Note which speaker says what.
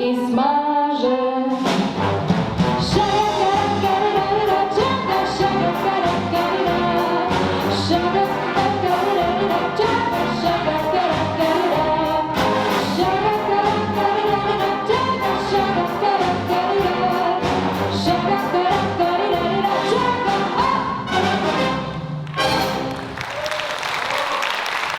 Speaker 1: і смаже.